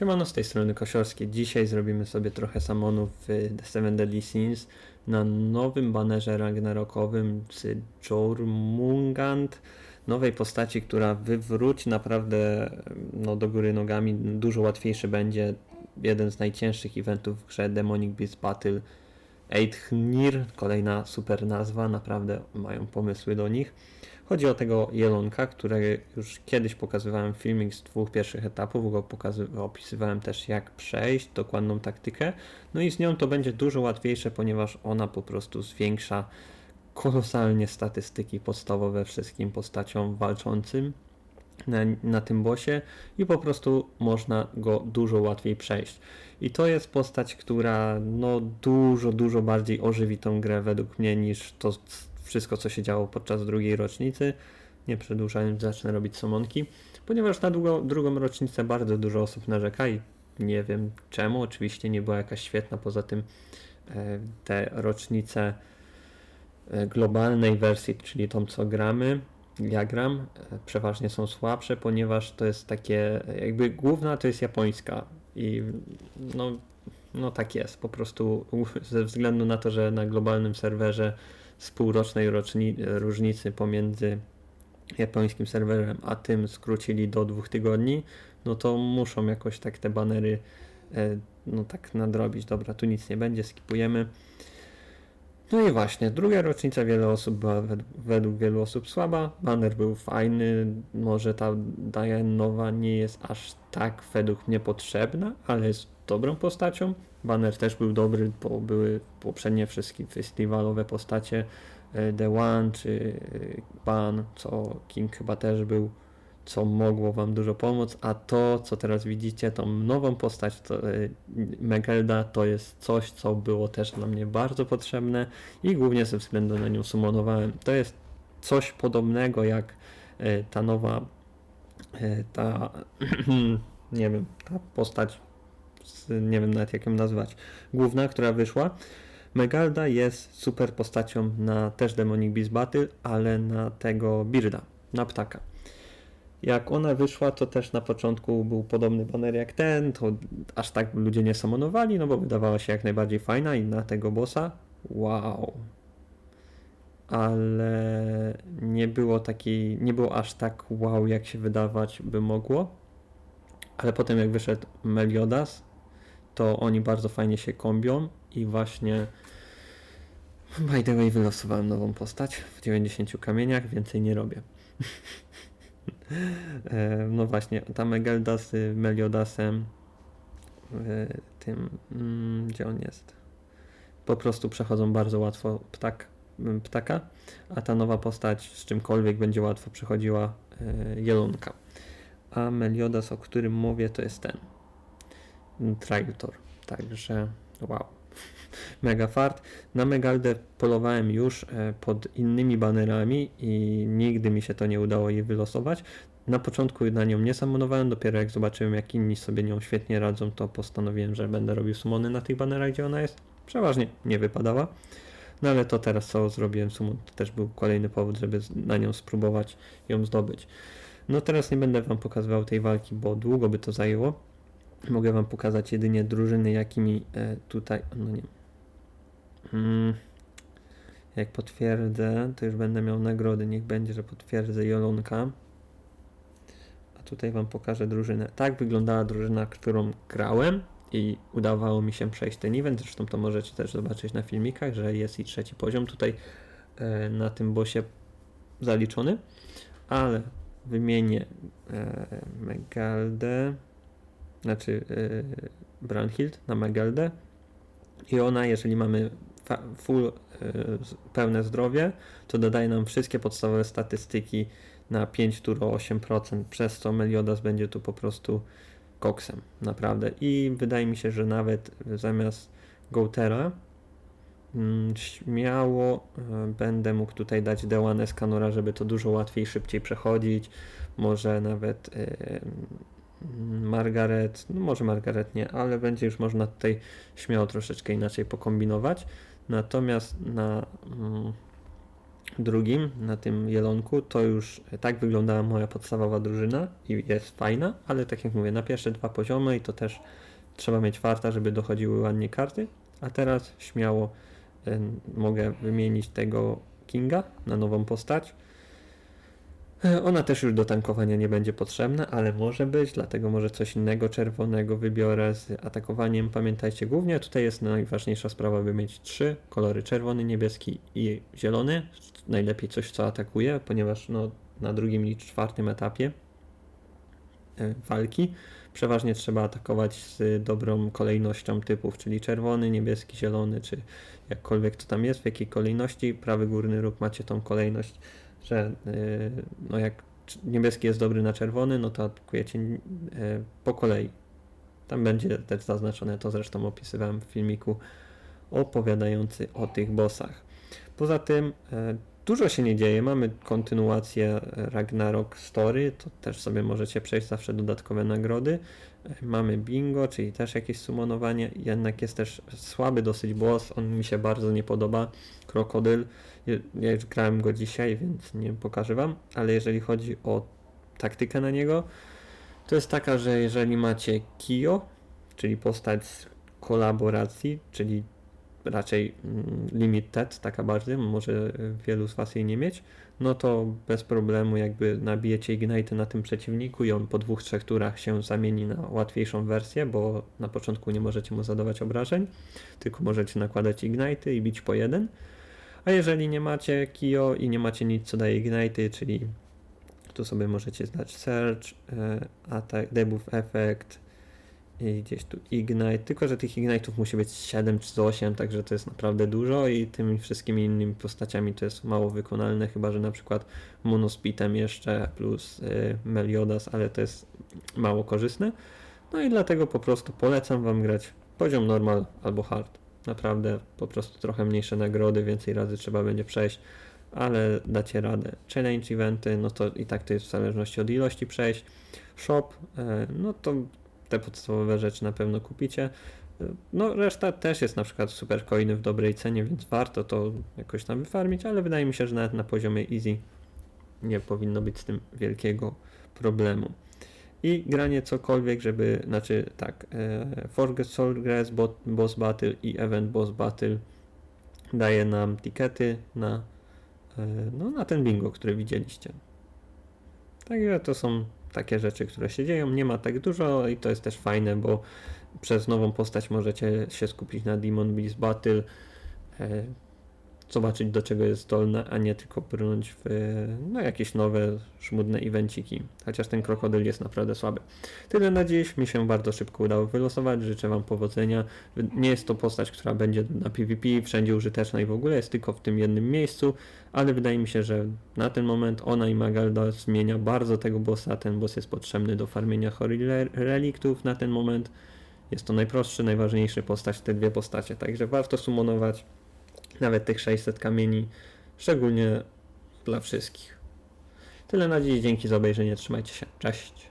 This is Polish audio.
Siemano, z tej strony Kosiorski. Dzisiaj zrobimy sobie trochę samonów w The Seven Deadly Sins na nowym banerze ragnarokowym z Jormungand, nowej postaci, która wywróci naprawdę no, do góry nogami. Dużo łatwiejszy będzie jeden z najcięższych eventów w grze Demonic Beast Battle Eidhnir, kolejna super nazwa, naprawdę mają pomysły do nich. Chodzi o tego jelonka, który już kiedyś pokazywałem filmik z dwóch pierwszych etapów, go opisywałem też jak przejść, dokładną taktykę. No i z nią to będzie dużo łatwiejsze, ponieważ ona po prostu zwiększa kolosalnie statystyki podstawowe wszystkim postaciom walczącym na, na tym bosie i po prostu można go dużo łatwiej przejść. I to jest postać, która no dużo, dużo bardziej ożywi tą grę według mnie niż to wszystko, co się działo podczas drugiej rocznicy. Nie przedłużając, zacznę robić somonki, ponieważ na drugą, drugą rocznicę bardzo dużo osób narzeka i nie wiem czemu. Oczywiście nie była jakaś świetna, poza tym e, te rocznice e, globalnej wersji, czyli tą co gramy, ja gram, e, przeważnie są słabsze, ponieważ to jest takie, jakby główna to jest japońska i no, no tak jest, po prostu ze względu na to, że na globalnym serwerze z półrocznej roczni, różnicy pomiędzy japońskim serwerem a tym skrócili do dwóch tygodni, no to muszą jakoś tak te banery e, no tak nadrobić. Dobra, tu nic nie będzie, skipujemy. No i właśnie, druga rocznica wiele osób była według, wielu osób słaba. Banner był fajny, może ta Diane nowa nie jest aż tak według mnie potrzebna, ale jest dobrą postacią. Banner też był dobry, bo były poprzednie wszystkie festiwalowe postacie e, The One czy Ban, co King chyba też był co mogło Wam dużo pomóc, a to, co teraz widzicie, tą nową postać to, y, Megelda, to jest coś, co było też dla mnie bardzo potrzebne i głównie ze względu na nią sumonowałem. To jest coś podobnego jak y, ta nowa, y, ta, nie wiem, ta postać, nie wiem nawet jak ją nazwać, główna, która wyszła. Megalda jest super postacią na też Demonic Beast Battle, ale na tego Birda, na ptaka. Jak ona wyszła, to też na początku był podobny baner jak ten, to aż tak ludzie nie samonowali, no bo wydawała się jak najbardziej fajna i na tego bossa, wow. Ale nie było takiej, nie było aż tak wow, jak się wydawać by mogło. Ale potem jak wyszedł Meliodas, to oni bardzo fajnie się kombią i właśnie by the way wylosowałem nową postać w 90 kamieniach, więcej nie robię. E, no właśnie, ta Megelda z Meliodasem, e, tym, mm, gdzie on jest, po prostu przechodzą bardzo łatwo ptak, ptaka, a ta nowa postać z czymkolwiek będzie łatwo przechodziła e, jelonka. A Meliodas, o którym mówię, to jest ten. Traitor. Także wow. Mega fart. Na Megaldę polowałem już e, pod innymi banerami i nigdy mi się to nie udało jej wylosować. Na początku na nią nie samonowałem, dopiero jak zobaczyłem jak inni sobie nią świetnie radzą, to postanowiłem, że będę robił sumony na tych banerach, gdzie ona jest. Przeważnie nie wypadała. No ale to teraz co zrobiłem sumon, to też był kolejny powód, żeby na nią spróbować ją zdobyć. No teraz nie będę wam pokazywał tej walki, bo długo by to zajęło. Mogę wam pokazać jedynie drużyny, jakimi e, tutaj, no nie, Hmm. Jak potwierdzę, to już będę miał nagrody. Niech będzie, że potwierdzę Jolonka. A tutaj Wam pokażę drużynę. Tak wyglądała drużyna, którą grałem i udawało mi się przejść ten event. Zresztą to możecie też zobaczyć na filmikach, że jest i trzeci poziom tutaj e, na tym bosie zaliczony. Ale wymienię e, Megaldę, znaczy e, Branhild na Megaldę i ona, jeżeli mamy full y, pełne zdrowie, to dodaje nam wszystkie podstawowe statystyki na 5 tur o 8%, przez co Meliodas będzie tu po prostu koksem, naprawdę. I wydaje mi się, że nawet zamiast Goutera mm, śmiało y, będę mógł tutaj dać Dełanę Skanora, żeby to dużo łatwiej, szybciej przechodzić. Może nawet Margaret, no może Margaret nie, ale będzie już można tutaj śmiało troszeczkę inaczej pokombinować. Natomiast na, mm, drugim, na tym jelonku, to już tak wyglądała moja podstawowa drużyna i jest fajna, ale tak jak mówię, na pierwsze dwa poziomy i to też trzeba mieć farta, żeby dochodziły ładnie karty, a teraz śmiało y, mogę wymienić tego Kinga na nową postać. E, Ona też już do tankowania nie będzie potrzebna, ale może być, dlatego może coś innego czerwonego wybiorę z atakowaniem. Pamiętajcie, głównie tutaj jest najważniejsza sprawa, by mieć trzy kolory: czerwony, niebieski i zielony. Najlepiej coś, co atakuje, ponieważ no, na drugim i czwartym etapie e, walki przeważnie trzeba atakować z dobrą kolejnością typów, czyli czerwony, niebieski, zielony, czy jakkolwiek to tam jest, w jakiej kolejności. Prawy górny róg macie tą kolejność że yy, no jak niebieski jest dobry na czerwony, no to atakujecie yy, po kolei. Tam będzie też zaznaczone, to zresztą opisywałem w filmiku opowiadający o tych bossach. Poza tym yy, dużo się nie dzieje, mamy kontynuację Ragnarok Story, to też sobie możecie przejść zawsze dodatkowe nagrody. Mamy bingo, czyli też jakieś sumonowanie, jednak jest też słaby dosyć boss, on mi się bardzo nie podoba, krokodyl. Ja już grałem go dzisiaj, więc nie pokażę wam, ale jeżeli chodzi o taktykę na niego, to jest taka, że jeżeli macie Kio, czyli postać z kolaboracji, czyli raczej mm, limited, taka bardziej, może y, wielu z was jej nie mieć, no to bez problemu jakby nabijecie Ignite na tym przeciwniku i on po dwóch, trzech turach się zamieni na łatwiejszą wersję, bo na początku nie możecie mu zadawać obrażeń, tylko możecie nakładać Ignite i bić po jeden. A jeżeli nie macie Kio i nie macie nic co daje Ignite, czyli tu sobie możecie zdać Search, e, atak, debuff effect i gdzieś tu Ignite, tylko że tych Ignite'ów musi być 7 czy 8, także to jest naprawdę dużo i tymi wszystkimi innymi postaciami to jest mało wykonalne, chyba że na przykład Monospitem jeszcze plus y, Meliodas, ale to jest mało korzystne. No i dlatego po prostu polecam Wam grać poziom normal albo hard. Naprawdę po prostu trochę mniejsze nagrody, więcej razy trzeba będzie przejść, ale dacie radę. Challenge eventy, no to i tak to jest w zależności od ilości przejść. Shop, e, no to te podstawowe rzeczy na pewno kupicie. No reszta też jest na przykład super coiny w dobrej cenie, więc warto to jakoś tam wyfarmić, ale wydaje mi się, że nawet na poziomie easy nie powinno być z tym wielkiego problemu. I granie cokolwiek, żeby, znaczy tak, e, Forget Soulgrass, Bo- Boss Battle i Event Boss Battle daje nam tikety na, e, no, na ten bingo, który widzieliście. Także to są takie rzeczy, które się dzieją. Nie ma tak dużo i to jest też fajne, bo przez nową postać możecie się skupić na Demon Beast Battle, e, zobaczyć do czego jest zdolna, a nie tylko brnąć w no, jakieś nowe, szmudne evenciki. Chociaż ten krokodyl jest naprawdę słaby. Tyle na dziś. Mi się bardzo szybko udało wylosować. Życzę Wam powodzenia. Nie jest to postać, która będzie na PvP wszędzie użyteczna i w ogóle jest tylko w tym jednym miejscu, ale wydaje mi się, że na ten moment ona i Magalda zmienia bardzo tego bossa. Ten boss jest potrzebny do farmienia Reliktów na ten moment. Jest to najprostszy, najważniejszy postać, te dwie postacie, także warto sumonować nawet tych 600 kamieni, szczególnie dla wszystkich. Tyle na dziś, dzięki za obejrzenie, trzymajcie się, cześć.